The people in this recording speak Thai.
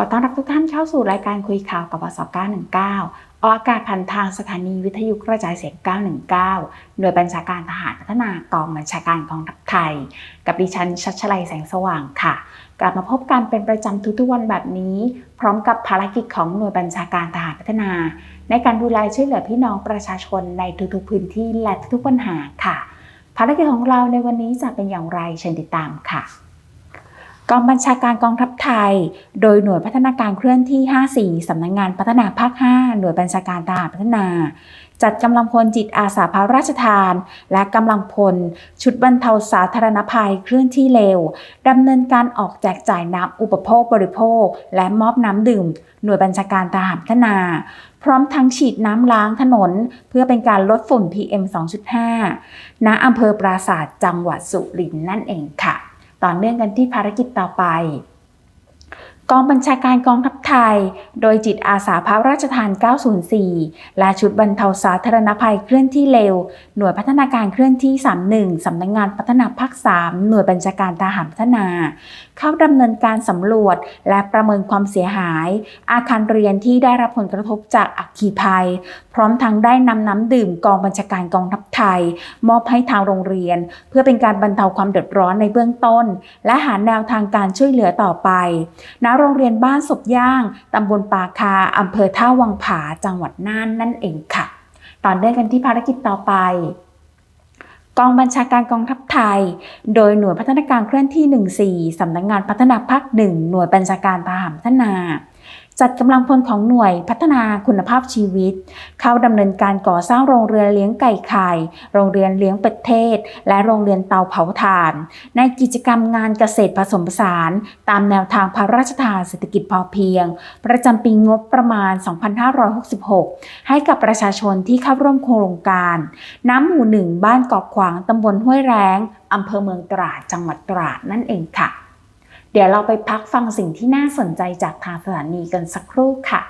อต้อนรับทุกท่านเข้าสู่รายการคุยข่าวกับวส919 ออกอากาศผ่านทางสถานีวิทยุกระจายเสียง 919 หน่วยบัญชาการทหารพัฒนากองบัญชาการกองทัพไทย กับดิฉันชัชลัยแสงสว่างค่ะ กลับมาพบกันเป็นประจำทุกๆวันแบบนี้ พร้อมกับภารกิจของหน่วยบัญชาการทหารพัฒนา ในการดูแลช่วยเหลือพี่น้องประชาชนในทุกๆพื้นที่และทุกๆปัญหาค่ะ ภารกิจของเราในวันนี้จะเป็นอย่างไรเชิญติดตามค่ะ กองบัญชาการกองทัพไทย โดยหน่วยพัฒนาการเคลื่อนที่ 54 สำนักงงานพัฒนาภาค 5 หน่วยบัญชาการทหารพัฒนา จัดกำลังพลจิตอาสาพระราชทาน และกำลังพล ชุดบรรเทาสาธารณภัยเคลื่อนที่เร็วดำเนินการออกแจกจ่ายน้ำอุปโภคบริโภค และมอบน้ำดื่ม หน่วยบัญชาการทหารพัฒนาพร้อมทั้งฉีดน้ำล้างถนน เพื่อเป็นการลดฝุ่น PM 2.5 ณอำเภอปราศาสตร์จังหวัดสุรินทร์นั่นเองค่ะ ต่อเนื่องกันที่ภารกิจต่อไป กองบัญชาการกองทัพไทย โดยจิตอาสาพระราชทาน 904 และชุดบรรเทาสาธารณภัยเคลื่อนที่เร็ว หน่วยพัฒนาการเคลื่อนที่ 31 สำนักงงานพัฒนาภาค 3 หน่วยบัญชาการทหารพัฒนา เข้าดำเนินการสำรวจและประเมินความเสียหาย อาคารเรียนที่ได้รับผลกระทบจากอัคคีภัย พร้อมทั้งได้นำน้ำดื่มกองบัญชาการกองทัพไทย มอบให้ทางโรงเรียน เพื่อเป็นการบรรเทาความเดือดร้อนในเบื้องต้น และหาแนวทางการช่วยเหลือต่อไปณโรงเรียนบ้านศพย่าง ตำบลปาคาอำเภอท่าวังผา จังหวัดน่านนั่นเองค่ะ ตอนเดินกันที่ภารกิจต่อไปกองบัญชาการกองทัพไทย โดยหน่วยพัฒนาการเคลื่อนที่ 14 สำนักงงานพัฒนาภาค 1 หน่วยบัญชาการทหารพัฒนา จัดกำลังพลของหน่วยพัฒนาคุณภาพชีวิต เข้าดำเนินการก่อสร้างโรงเรือนเลี้ยงไก่ไข่ โรงเรียนเลี้ยงเป็ดเทศ และโรงเรียนเตาเผาถ่าน ในกิจกรรมงานเกษตรผสมผสาน ตามแนวทางพระราชทานเศรษฐกิจพอเพียง ประจำปีงบประมาณ 2566 ให้กับประชาชนที่เข้าร่วมโครงการ น้ำหมู่หนึ่งบ้านเกาะขวางตำบลห้วยแรงอำเภอเมืองตราดจังหวัดตราดนั่นเองค่ะ เดี๋ยวเราไปพักฟังสิ่งที่น่าสนใจจากทางสถานีกันสักครู่ค่ะ